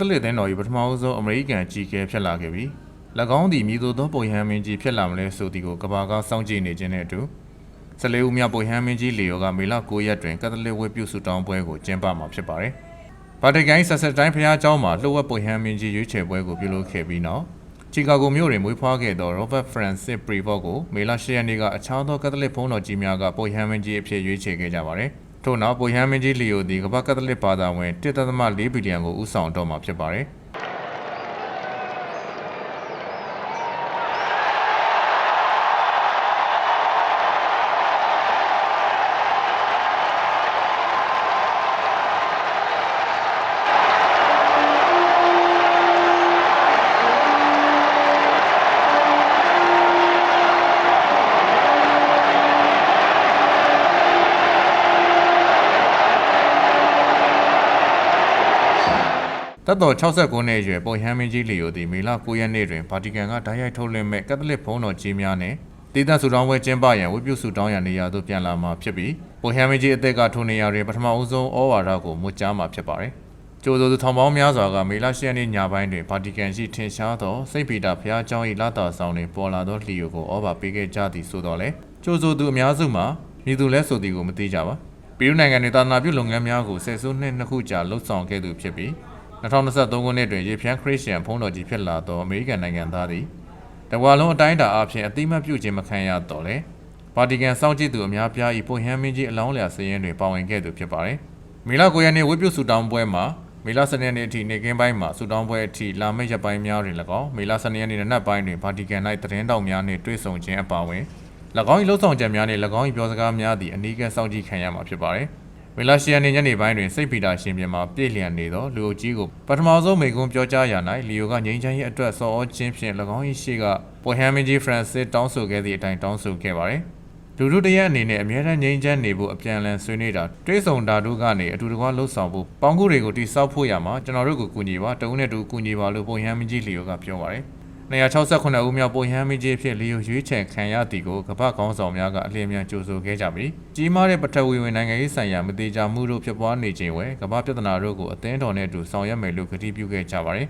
သလစ်သင်းတော်၏ပထမအဆုံးအမေရိကန်ကြီးကဲဖြစ်လာခဲ့ပြီး၎င်းသည်မြည်သို့သောပုံရဟန်းမင်းကြီးဖြစ်လာမလဲဆိုသည်ကိုကဘာကစောင့်ကြည့်နေခြင်းနှင့်အတူ14ဦးမြောက်ပုံရဟန်းမင်းကြီးလီယိုကမေလ9ရက်တွင်ကသလစ်ဝတ်ပြုဆုတောင်းပွဲကိုကျင်းပမှာဖြစ်ပါတယ်။ဗာတီကန်ဆက်ဆက်တိုင်းဖျားเจ้าမှာလှုပ်ဝက်ပုံရဟန်းမင်းကြီးရွေးချယ်ပွဲကိုပြုလုပ်ခဲ့ပြီးနောက်ချီကာဂိုမြို့တွင်မွေးဖွားခဲ့သော Robert Francis Prevost ကိုမေလ10ရက်နေ့ကအခြားသောကသလစ်ဘုန်းတော်ကြီးများကပုံရဟန်းမင်းကြီးအဖြစ်ရွေးချယ်ခဲ့ကြပါတယ်။ ထို့နောက်ပုံရဟန်းမင်းကြီးလီယိုသည်ကမ္ဘာကသလစ်ဘာသာဝင်1.4ဘီလီယံကိုဦးဆောင်တော့မှာဖြစ်ပါတယ်။ တပ်တော်69နှစ်အရွယ်ပုံဟမ်းမင်းကြီးလီယိုသည်မေလ9ရက်နေ့တွင်ဗာတီကန်ကဓာတ်ရိုက်ထုတ်လွှင့်မဲ့ကက်သလစ်ဘုန်းတော်ကြီးများနှင့်တည်တံ့ဆူတောင်းပွဲကျင်းပရန်ဝိပုဆူတောင်းရန်နေရာသို့ပြန်လာမှာဖြစ်ပြီးပုံဟမ်းမင်းကြီးအသက်ကထိုနေရာတွင်ပထမဦးဆုံးဩဝါဒကိုမွတ်ကြားမှာဖြစ်ပါသည်ကျိုးစိုးသူထောင်ပေါင်းများစွာကမေလ10ရက်နေ့ညပိုင်းတွင်ဗာတီကန်ရှိထင်ရှားသောစိန့်ပီတာဘုရားကျောင်း၏လတာဆောင်တွင်ပေါ်လာသောလီယိုကိုဩဘာပေးခဲ့ကြသည်ဆိုတော့လေကျိုးစိုးသူအများစုမှာမည်သူလဲဆိုသည်ကိုမသိကြပါပီရူနိုင်ငံတွင်သာသနာပြုလုပ်ငန်းများကိုဆယ်စုနှစ်နှစ်ခုကြာလှုပ်ဆောင်ခဲ့သူဖြစ်ပြီး 2023ခုနှစ်တွင်ရေဖြန်းခရစ်ယာန်ဘုန်းတော်ကြီးဖြစ်လာသောအမေရိကန်နိုင်ငံသားသည်တဝါလုံးအတိုင်းအတာအဖြစ်အတိမတ်ပြုခြင်းမခံရတော့လေဗာတီကန်စောင့်ကြည့်သူအများပြား၏ပုံဟမ်းမင်းကြီးအလောင်းလျာစည်ရင်တွင်ပါဝင်ခဲ့သူဖြစ်ပါတယ်။မေလ9ရက်နေ့ဝတ်ပြုဆုတောင်းပွဲမှာမေလ12ရက်နေ့အထိနေကင်းပိုင်းမှာဆုတောင်းပွဲအထိလာမယ့်ရက်ပိုင်းများတွင်၎င်းမေလ12ရက်နေ့နက်ပိုင်းတွင်ဗာတီကန်၌သတင်းတောက်များနှင့်တွေ့ဆုံခြင်းအပါအဝင်၎င်း၏လှုပ်ဆောင်ချက်များနှင့်၎င်း၏ပြောစကားများသည့်အနီးကပ်စောင့်ကြည့်ခံရမှာဖြစ်ပါတယ်။ ဝေလာရှီယန်နေညနေပိုင်းတွင်စိတ်ပီတာရှင်ပြင်မှာပြည့်လျံနေသောလူအုပ်ကြီးကိုပထမဆုံးမိကွန်းပြောကြားရာ၌လီယိုကငိမ့်ချမ်းရဲ့အတွက်စော်ဩခြင်းဖြင့်၎င်း၏ရှေ့ကပွန်ဟမ်မင်းကြီးဖရန်စစ်တောင်းဆိုခဲ့သည့်အတိုင်းတောင်းဆိုခဲ့ပါသည်လူတို့တရက်အနေနဲ့အမြဲတမ်းငြိမ်းချမ်းနေဖို့အပြန်အလှန်ဆွေးနွေးတာတွေးဆောင်တာတို့ကနေအတူတကွလှုပ်ဆောင်ဖို့ပေါင်းကူတွေကိုတိစောက်ဖို့ရမှာကျွန်တော်တို့ကိုကူညီပါတဦးနဲ့တူကူညီပါလို့ပွန်ဟမ်မင်းကြီးလီယိုကပြောပါတယ် 268ဦးမြောက်ပုံဟမ်းမင်းကြီးဖြစ်လီယိုရွေးချယ်ခံရသည်ကိုကမ္ဘာကောင်းဆောင်များကအလင်းမြန်ကြိုဆိုခဲ့ကြပြီးကြီးမားတဲ့ပထဝီဝင်နိုင်ငံရေးဆိုင်ရာမတိကျမှုတို့ဖြစ်ပွားနေခြင်းဝယ်ကမ္ဘာပြဿနာတို့ကိုအသင်းတော်နဲ့အတူဆောင်ရွက်မယ်လို့ကတိပြုခဲ့ကြပါတယ်